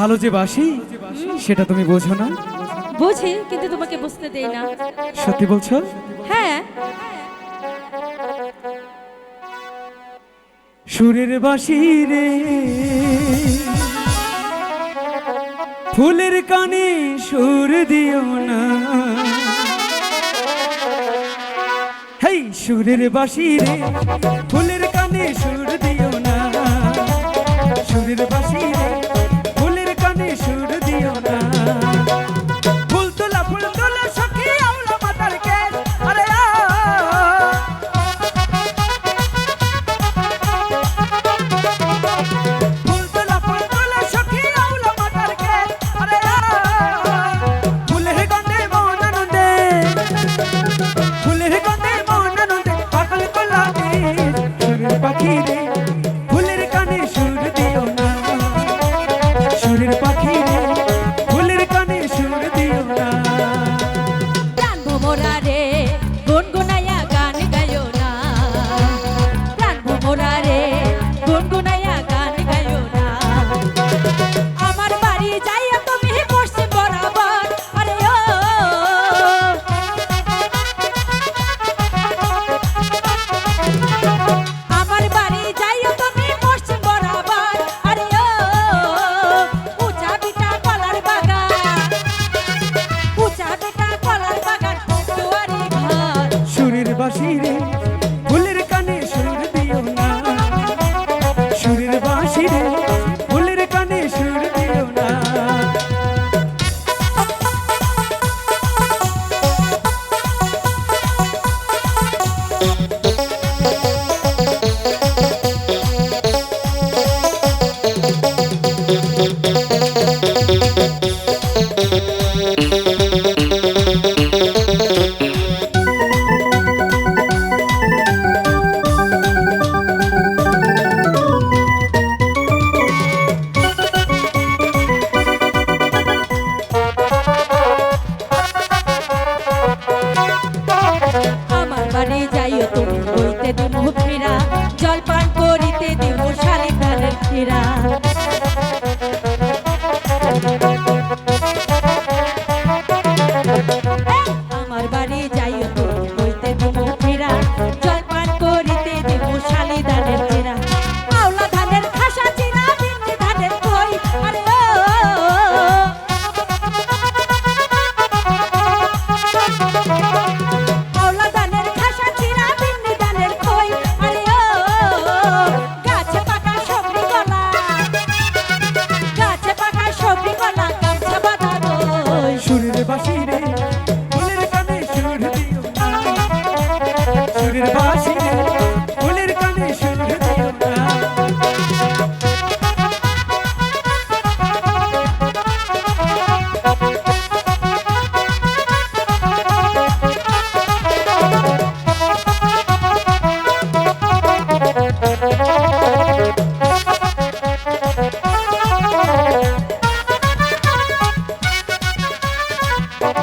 ভালো যে বাসি সেটা তুমি বোঝো না। বুঝি কিন্তু তোমাকে বুঝতে দেই না। সত্যি বলছো? হ্যাঁ। সুরের বাসি রে ফুলের কানে সুর দিও না। হেই সুরের বাসি রে ফুলের কানে সুর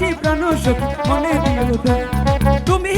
হাসি প্রাণ সুখ মনে দিয়ে তুমি